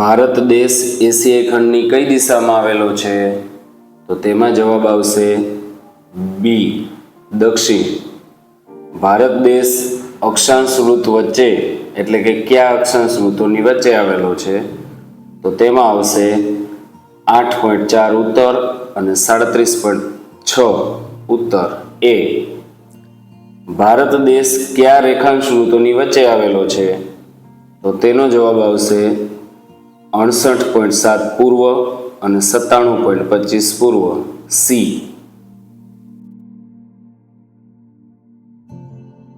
ભારત દેશ એશિયાઈ ખંડની કઈ દિશામાં આવેલો છે? તો તેમાં જવાબ આવશે બી દક્ષિણ. ભારત દેશ અક્ષાંશ ઋતુ વચ્ચે, એટલે કે કયા અક્ષાંશ ઋતુની વચ્ચે આવેલો છે? તો તેમાં આવશે આઠ પોઈન્ટ ચાર ઉત્તર અને સાડત્રીસ પોઈન્ટ છ ઉત્તર. એ ભારત દેશ કયા રેખાંશ ઋતુની વચ્ચે આવેલો છે? તો તેનો જવાબ આવશે અડસઠ પોઈન્ટ સાત પૂર્વ અને સત્તાણું પોઈન્ટ પચીસ પૂર્વ. સી.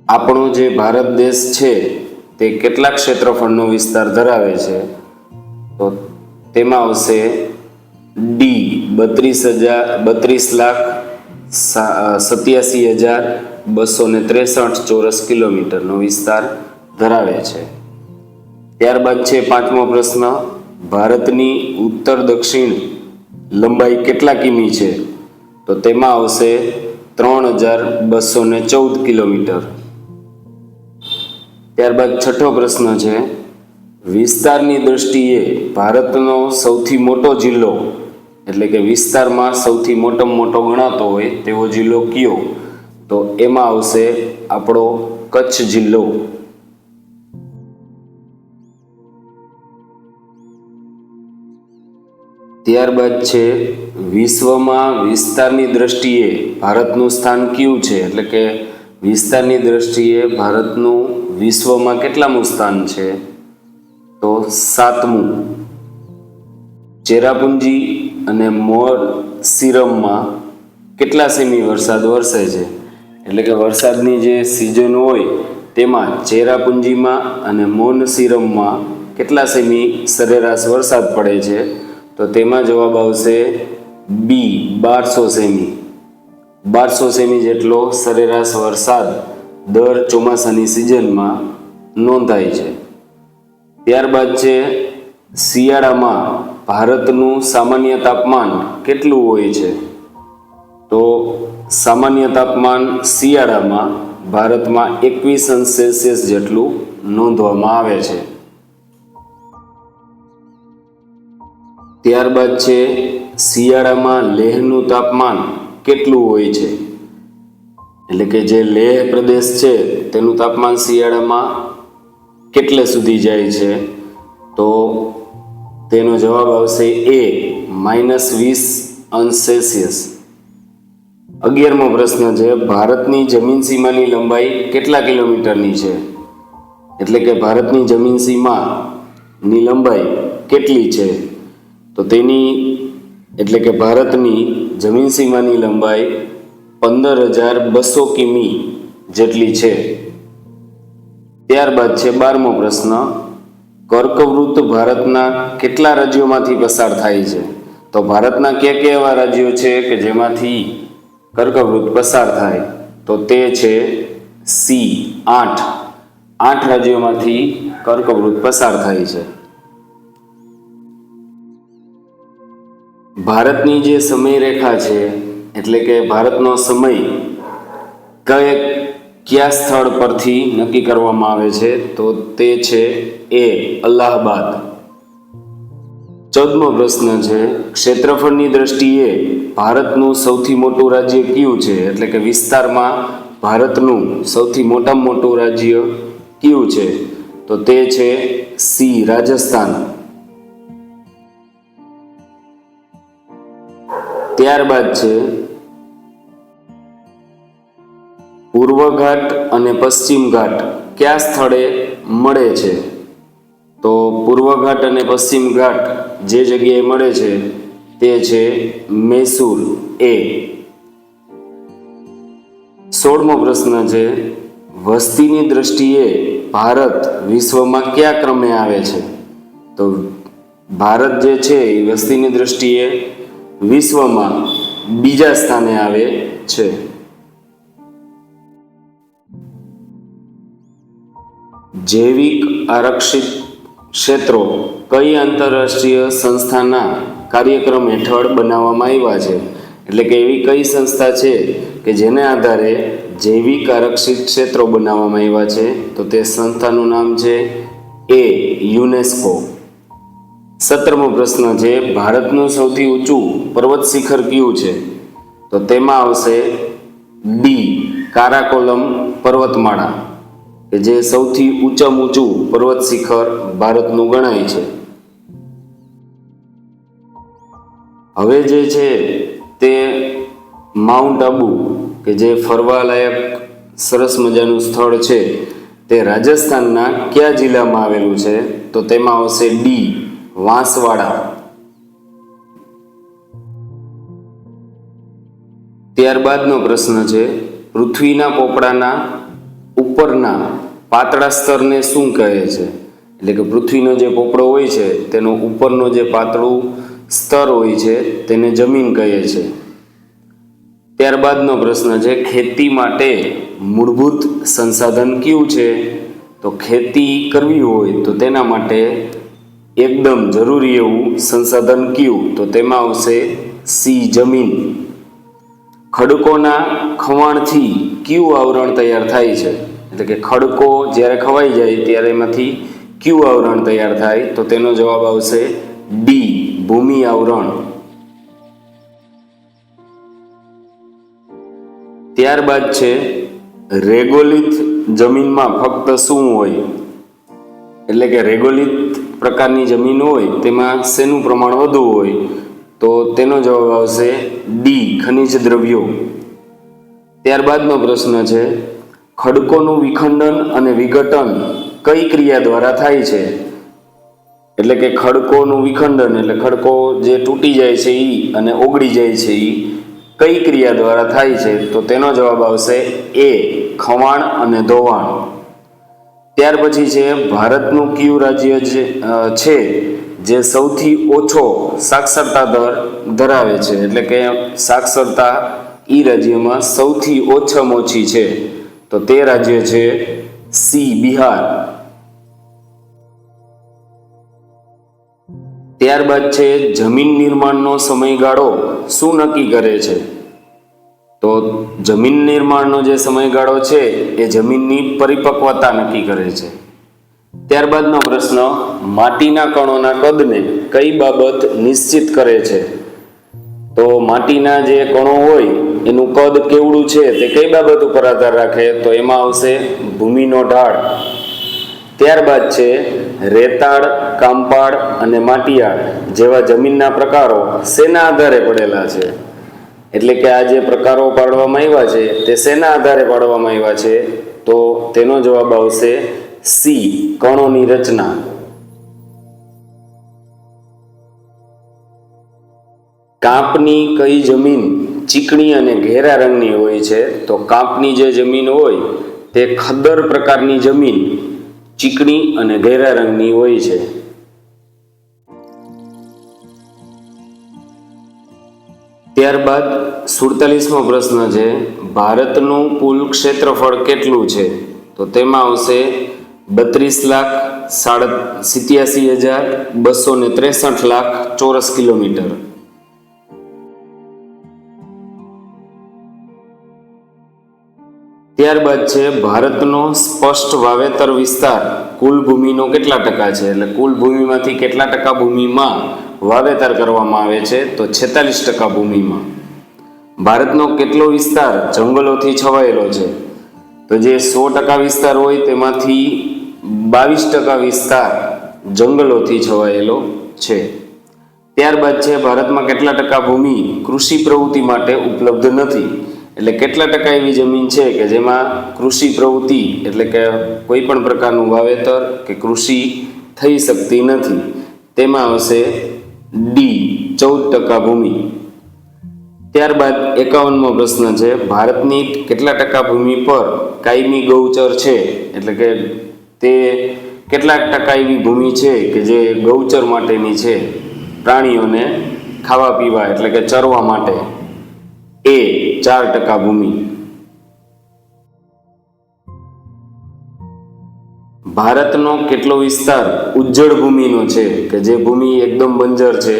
આપણો જે ભારત દેશ છે, તે કેટલા ક્ષેત્રફળનો વિસ્તાર ધરાવે છે? તો તેમાં આવશે ડી, બત્રીસ હજાર, બત્રીસ લાખ સત્યાસી હજાર, બસો ને ત્રેસઠ ચોરસ કિલોમીટરનો વિસ્તાર ધરાવે છે. ત્યારબાદ છે પાંચમો પ્રશ્ન ભારતની ઉત્તર દક્ષિણ લંબાઈ કેટલા કિમી છે? તો તેમાં આવશે ત્રણ હજાર બસો ને ચૌદ કિલોમીટર. ત્યારબાદ છઠ્ઠો પ્રશ્ન છે, વિસ્તારની દ્રષ્ટિએ ભારતનો સૌથી મોટો જિલ્લો, એટલે કે વિસ્તારમાં સૌથી મોટામાં મોટો ગણાતો હોય તેવો જિલ્લો કયો? તો એમાં આવશે આપણો કચ્છ જિલ્લો. ત્યારબાદ છે, વિશ્વમાં વિસ્તારની દ્રષ્ટિએ ભારતનું સ્થાન કયું છે? એટલે કે વિસ્તારની દ્રષ્ટિએ ભારતનું વિશ્વમાં કેટલામું સ્થાન છે? તો સાતમું, ચેરાપુંજી અને મોર સિરમમાં કેટલા સેમી વરસાદ વરસે છે? એટલે કે વરસાદની જે સિઝન હોય, તેમાં ચેરાપુંજીમાં અને મોન સિરમમાં કેટલા સેમી સરેરાશ વરસાદ પડે છે? તો તેમાં જવાબ આવશે બી બારસો સેમી. બારસો સેમી જેટલો સરેરાશ વરસાદ દર ચોમાસાની સિઝનમાં નોંધાય છે. ત્યારબાદ છે શિયાળામાં ભારતનું સામાન્ય તાપમાન કેટલું હોય છે? તો સામાન્ય તાપમાન શિયાળામાં ભારતમાં એકવીસ અંશ સેલ્સિયસ જેટલું નોંધવામાં આવે છે. ત્યારબાદ છે, શિયાળામાં લેહનું તાપમાન કેટલું હોય છે? એટલે કે જે લેહ પ્રદેશ છે, તેનું તાપમાન શિયાળામાં કેટલે સુધી જાય છે? તો તેનો જવાબ આવશે એ, માઇનસ વીસ અંશ અગિયારમો પ્રશ્ન છે, ભારતની જમીન સીમાની લંબાઈ કેટલા કિલોમીટરની છે? એટલે કે ભારતની જમીન સીમાની લંબાઈ કેટલી છે? તો તેની એટલે કે ભારતની જમીન સીમાની લંબાઈ પંદર હજાર બસો કિમી જેટલી છે. ત્યારબાદ છે બારમો પ્રશ્ન, કર્કવૃત્ત ભારતના કેટલા રાજ્યોમાંથી પસાર થાય છે? તો ભારતના કયા કયા એવા રાજ્યો છે કે જેમાંથી કર્કવૃત્ત પસાર થાય? તો તે છે સી, આઠ. આઠ રાજ્યોમાંથી કર્કવૃત્ત પસાર થાય છે. ભારતની જે સમયરેખા છે, એટલે કે ભારતનો સમય કયે કયા સ્થળ પરથી નક્કી કરવામાં આવે છે, તો તે છે એ અલ્હાબાદ ચૌદમો પ્રશ્ન છે, ક્ષેત્રફળની દ્રષ્ટિએ ભારતનું સૌથી મોટું રાજ્ય કયું છે, એટલે કે વિસ્તારમાં ભારતનું સૌથી મોટામાં મોટું રાજ્ય કયું છે, તો તે છે સી, રાજસ્થાન. ત્યારબાદ છે પૂર્વ ઘાટ અને પશ્ચિમ ઘાટ કયા સ્થળે મળે છે? તો પૂર્વ ઘાટ અને પશ્ચિમ ઘાટ જે જગ્યાએ મળે છે તે છે મૈસૂર. એ. સોળમો પ્રશ્ન છે, વસ્તીની દ્રષ્ટિએ ભારત વિશ્વમાં કયા ક્રમે આવે છે? તો ભારત જે છે એ વસ્તીની દ્રષ્ટિએ વિશ્વમાં બીજા સ્થાને આવે છે. જૈવિક આરક્ષિત ક્ષેત્રો કઈ આંતરરાષ્ટ્રીય સંસ્થાના કાર્યક્રમ હેઠળ બનાવવામાં આવ્યા છે? એટલે કે એવી કઈ સંસ્થા છે કે જેને આધારે જૈવિક આરક્ષિત ક્ષેત્રો બનાવવામાં આવ્યા છે? તો તે સંસ્થાનું નામ છે એ યુનેસ્કો. સત્તરમો પ્રશ્ન છે, ભારતનું સૌથી ઊંચું પર્વત શિખર કયું છે? તો તેમાં આવશે ડી કારાકોલમ પર્વતમાળા, કે જે સૌથી ઊંચામાં ઊંચું પર્વત શિખર ભારતનું ગણાય છે. હવે જે છે તે માઉન્ટ આબુ, કે જે ફરવાલાયક સરસ મજાનું સ્થળ છે, તે રાજસ્થાનના કયા જિલ્લામાં આવેલું છે? તો તેમાં આવશે ડી વાંસવાડા. ત્યારબાદનો પ્રશ્ન છે, પૃથ્વીના પોપડાના ઉપરના પાતળા સ્તરને શું કહે છે? એટલે કે પૃથ્વીનો જે પોપડો હોય છે, તેનો ઉપરનો જે પાતળું સ્તર હોય છે, તેને જમીન કહે છે. ત્યારબાદનો પ્રશ્ન છે, ખેતી માટે મૂળભૂત સંસાધન કયું છે? તો ખેતી કરવી હોય તો તેના માટે એકદમ જરૂરી એવું સંસાધન કયું? તો તેમાં આવશે સી જમીન. ખડકોના ખવાણથી કયું આવરણ તૈયાર થાય છે? એટલે કે ખડકો જ્યારે ખવાઈ જાય ત્યારે એમાંથી કયું આવરણ તૈયાર થાય? તો તેનો જવાબ આવશે ડી, ભૂમિ આવરણ. ત્યારબાદ છે રેગોલિત જમીનમાં ફક્ત શું હોય? એટલે કે રેગોલિત પ્રકારની જમીન હોય, તેમાં શેનું પ્રમાણ વધુ હોય, તો તેનો જવાબ આવશે ડી ખનિજ દ્રવ્યો. ત્યારબાદનો પ્રશ્ન છે, ખડકોનું વિખંડન અને વિઘટન કઈ ક્રિયા દ્વારા થાય છે? એટલે કે ખડકોનું વિખંડન, એટલે ખડકો જે તૂટી જાય છે એ અને ઓગળી જાય છે એ કઈ ક્રિયા દ્વારા થાય છે? તો તેનો જવાબ આવશે એ ખવાણ અને ધોવાણ. ત્યાર પછી છે ભારતનું કયું રાજ્ય છે, જે સૌથી ઓછો સાક્ષરતા દર, ધરાવે છે, એટલે કે સાક્ષરતા એ રાજ્યમાં સૌથી ઓછામાં ઓછી છે, તો તે રાજ્ય છે સી, બિહાર. ત્યારબાદ છે જમીન નિર્માણનો સમયગાળો શું નક્કી કરે છે? તો જમીન નિર્માણનો જે સમયગાળો છે, એ જમીનની પરિપક્વતા નક્કી કરે છે. ત્યારબાદનો પ્રશ્ન, માટીના કણોના કદને કઈ બાબત નિશ્ચિત કરે છે? તો માટીના જે કણો હોય, એનું કદ કેવડું છે, તે કઈ બાબત ઉપર આધાર રાખે? તો એમાં આવશે ભૂમિનો ઢાળ. ત્યારબાદ છે, રેતાળ કાંપાળ અને માટીયાળ જેવા જમીનના પ્રકારો શેના આધારે પડેલા છે? એટલે કે આ જે પ્રકારો પાડવામાં આવ્યા છે, તે શેના આધારે પાડવામાં આવ્યા છે? તો તેનો જવાબ આવશે સી, કણોની રચના. કાંપની કઈ જમીન ચીકણી અને ઘેરા રંગની હોય છે? તો કાંપની જે જમીન હોય, તે ખદર પ્રકારની જમીન ચીકણી અને ઘેરા રંગની હોય છે. ત્યારબાદ સુડતાલીસમો પ્રશ્ન છે, ભારતનું કુલ ક્ષેત્રફળ કેટલું છે? તો તેમાં આવશે બત્રીસ લાખ સાડ સિત્યાસી હજાર બસો ને ત્રેસઠ લાખ ચોરસ કિલોમીટર. ત્યારબાદ છે, ભારતનો સ્પષ્ટ વાવેતર વિસ્તાર કુલ ભૂમિનો કેટલા ટકા છે? એટલે કુલ ભૂમિમાંથી કેટલા ટકા ભૂમિમાં વાવેતર કરવામાં આવે છે, તો છેતાલીસ ટકા ભૂમિમાં. ભારતનો કેટલો વિસ્તાર જંગલોથી છવાયેલો છે? તો જે સો ટકા વિસ્તાર હોય તેમાંથી બાવીસ ટકા વિસ્તાર જંગલોથી છવાયેલો છે. ત્યારબાદ છે, ભારતમાં કેટલા ટકા ભૂમિ કૃષિ પ્રવૃત્તિ માટે ઉપલબ્ધ નથી? એટલે કેટલા ટકા એવી જમીન છે કે જેમાં કૃષિ પ્રવૃત્તિ એટલે કે કોઈ પણ પ્રકારનું વાવેતર કે કૃષિ થઈ શકતી નથી? તેમાં આવશે ડી ચૌદ ટકા ભૂમિ. ત્યારબાદ એકાવનમો પ્રશ્ન છે, ભારતની કેટલા ટકા ભૂમિ પર કાયમી ગૌચર છે? એટલે કે તે કેટલાક ટકા એવી ભૂમિ છે કે જે ગૌચર માટેની છે? પ્રાણીઓને ખાવા પીવા, એટલે કે ચરવા માટે. એ ચાર ટકા ભૂમિ. ભારતનો કેટલો વિસ્તાર ઉજ્જળ ભૂમિનો છે કે જે ભૂમિ એકદમ બંજર છે,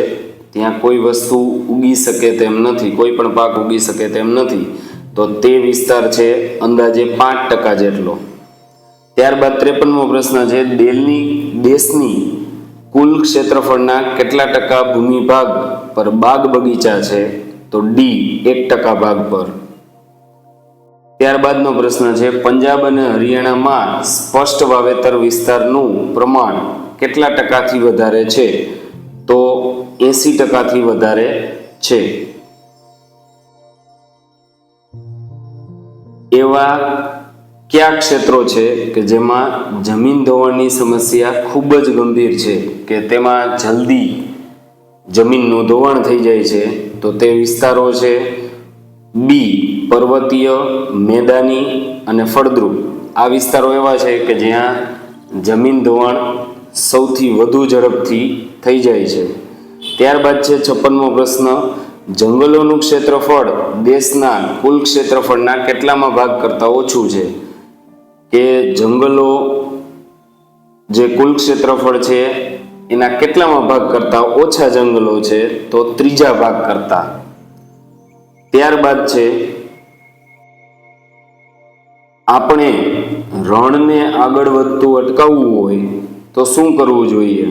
ત્યાં કોઈ વસ્તુ ઉગી શકે તેમ નથી, કોઈ પણ પાક ઉગી શકે તેમ નથી, તો તે વિસ્તાર છે અંદાજે પાંચ ટકા જેટલો. ત્યારબાદ ત્રેપનમો પ્રશ્ન છે દેલની દેશની કુલ ક્ષેત્રફળના કેટલા ટકા ભૂમિ ભાગ પર બાગ બગીચા છે? તો ડી, એક ટકા ભાગ પર. ત્યારબાદનો પ્રશ્ન છે, પંજાબ અને હરિયાણામાં સ્પષ્ટ વાવેતર વિસ્તારનું પ્રમાણ કેટલા ટકાથી વધારે છે? તો એસી ટકાથી વધારે છે. એવા કયા ક્ષેત્રો છે કે જેમાં જમીન ધોવાણની સમસ્યા ખૂબ જ ગંભીર છે કે તેમાં જલ્દી જમીનનું ધોવાણ થઈ જાય છે? તો તે વિસ્તારો છે, બી પર્વતીય, મેદાની અને ફળદ્રુપ. આ વિસ્તારો એવા છે કે જ્યાં જમીન ધોવાણ સૌથી વધુ ઝડપથી થઈ જાય છે. ત્યારબાદ છે છપ્પનમો પ્રશ્ન, જંગલોનું ક્ષેત્રફળ, દેશના કુલ ક્ષેત્રફળના કેટલામાં ભાગ કરતાં ઓછું છે? કે જંગલો જે કુલ ક્ષેત્રફળ છે, એના કેટલામાં ભાગ કરતાં ઓછા જંગલો છે, તો ત્રીજા ભાગ કરતાં. ત્યારબાદ છે આપણે રણને આગળ વધતું અટકાવવું હોય તો શું કરવું જોઈએ?